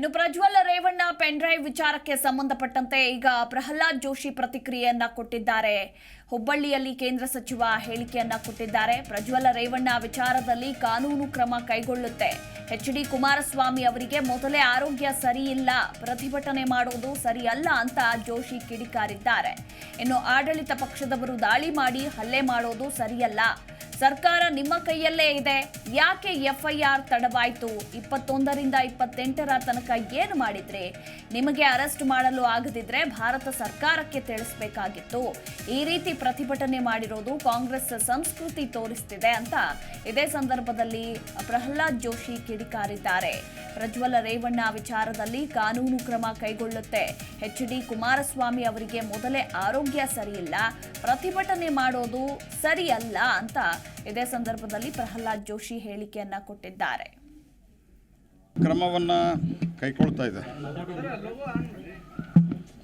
ಇನ್ನು Prajwal Revanna pen drive ವಿಚಾರಕ್ಕೆ ಸಂಬಂಧಪಟ್ಟಂತೆ ಈಗ ಪ್ರಹ್ಲಾದ್ ಜೋಶಿ ಪ್ರತಿಕ್ರಿಯೆಯನ್ನ ಕೊಟ್ಟಿದ್ದಾರೆ. ಹುಬ್ಬಳ್ಳಿಯಲ್ಲಿ ಕೇಂದ್ರ ಸಚಿವ ಹೇಳಿಕೆಯನ್ನ ಕೊಟ್ಟಿದ್ದಾರೆ. ಪ್ರಜ್ವಲ್ ರೇವಣ್ಣ ವಿಚಾರದಲ್ಲಿ ಕಾನೂನು ಕ್ರಮ ಕೈಗೊಳ್ಳುತ್ತೆ. ಎಚ್ ಡಿ ಕುಮಾರಸ್ವಾಮಿ ಅವರಿಗೆ ಮೊದಲೇ ಆರೋಗ್ಯ ಸರಿಯಿಲ್ಲ, ಪ್ರತಿಭಟನೆ ಮಾಡೋದು ಸರಿಯಲ್ಲ ಅಂತ ಜೋಶಿ ಕಿಡಿಕಾರಿದ್ದಾರೆ. ಇನ್ನು ಆಡಳಿತ ಪಕ್ಷದವರು ದಾಳಿ ಮಾಡಿ ಹಲ್ಲೆ ಮಾಡೋದು ಸರಿಯಲ್ಲ. ಸರ್ಕಾರ ನಿಮ್ಮ ಕೈಯಲ್ಲೇ ಇದೆ. ಯಾಕೆ ಎಫ್ಐಆರ್ ತಡವಾಯಿತು? ಇಪ್ಪತ್ತೊಂದರಿಂದ ಇಪ್ಪತ್ತೆಂಟರ ತನಕ ಏನು ಮಾಡಿದ್ರಿ? ನಿಮಗೆ ಅರೆಸ್ಟ್ ಮಾಡಲು ಆಗದಿದ್ರೆ ಭಾರತ ಸರ್ಕಾರಕ್ಕೆ ತಿಳಿಸಬೇಕಾಗಿತ್ತು. ಈ ರೀತಿ ಪ್ರತಿಭಟನೆ ಮಾಡಿರೋದು ಕಾಂಗ್ರೆಸ್ ಸಂಸ್ಕೃತಿ ತೋರಿಸ್ತಿದೆ ಅಂತ ಇದೇ ಸಂದರ್ಭದಲ್ಲಿ ಪ್ರಹ್ಲಾದ್ ಜೋಶಿ ಕಿಡಿಕಾರಿದ್ದಾರೆ. ಪ್ರಜ್ವಲ ರೇವಣ್ಣ ವಿಚಾರದಲ್ಲಿ ಕಾನೂನು ಕ್ರಮ ಕೈಗೊಳ್ಳುತ್ತೆ. ಎಚ್ ಡಿ ಕುಮಾರಸ್ವಾಮಿ ಅವರಿಗೆ ಮೊದಲೇ ಆರೋಗ್ಯ ಸರಿಯಿಲ್ಲ. ಪ್ರತಿಭಟನೆ ಮಾಡೋದು ಸರಿಯಲ್ಲ ಅಂತ ಇದೇ ಸಂದರ್ಭದಲ್ಲಿ ಪ್ರಹ್ಲಾದ್ ಜೋಶಿ ಹೇಳಿಕೆಯನ್ನ ಕೊಟ್ಟಿದ್ದಾರೆ. ಕ್ರಮವನ್ನು ಕೈಗೊಳ್ತಾ ಇದೆ.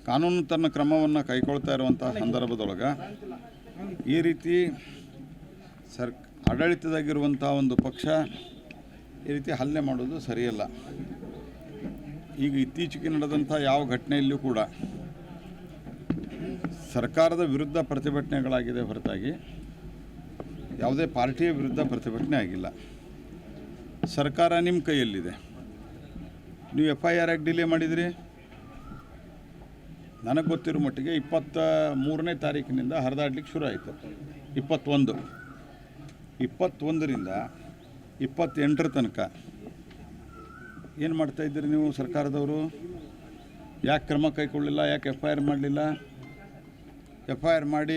ಕಾನೂನು ತನ್ನ ಕ್ರಮವನ್ನು ಕೈಗೊಳ್ತಾ ಇರುವಂಥ ಸಂದರ್ಭದೊಳಗೆ ಈ ರೀತಿ ಸರ್ ಆಡಳಿತದಾಗಿರುವಂಥ ಒಂದು ಪಕ್ಷ ಈ ರೀತಿ ಹಲ್ಲೆ ಮಾಡೋದು ಸರಿಯಲ್ಲ. ಈಗ ಇತ್ತೀಚೆಗೆ ನಡೆದಂಥ ಯಾವ ಘಟನೆಯಲ್ಲೂ ಕೂಡ ಸರ್ಕಾರದ ವಿರುದ್ಧ ಪ್ರತಿಭಟನೆಗಳಾಗಿದೆ ಹೊರತಾಗಿ ಯಾವುದೇ ಪಾರ್ಟಿಯ ವಿರುದ್ಧ ಪ್ರತಿಭಟನೆ ಆಗಿಲ್ಲ. ಸರ್ಕಾರ ನಿಮ್ಮ ಕೈಯಲ್ಲಿದೆ. ನೀವು ಎಫ್ ಐ ಆರ್ ಯಾಕೆ ಡಿಲೇ ಮಾಡಿದಿರಿ? ನನಗೆ ಗೊತ್ತಿರೋ ಮಟ್ಟಿಗೆ ಇಪ್ಪತ್ತ ಮೂರನೇ ತಾರೀಕಿನಿಂದ ಹರಿದಾಡ್ಲಿಕ್ಕೆ ಶುರು ಆಯಿತು. ಇಪ್ಪತ್ತೊಂದು. ಇಪ್ಪತ್ತೊಂದರಿಂದ ಇಪ್ಪತ್ತೆಂಟರ ತನಕ ಏನು ಮಾಡ್ತಾಯಿದ್ದೀರಿ ನೀವು ಸರ್ಕಾರದವರು? ಯಾಕೆ ಕ್ರಮ ಕೈಗೊಳ್ಳಿಲ್ಲ, ಯಾಕೆ ಎಫ್ ಐ ಆರ್ ಮಾಡಲಿಲ್ಲ? ಎಫ್ ಐ ಆರ್ ಮಾಡಿ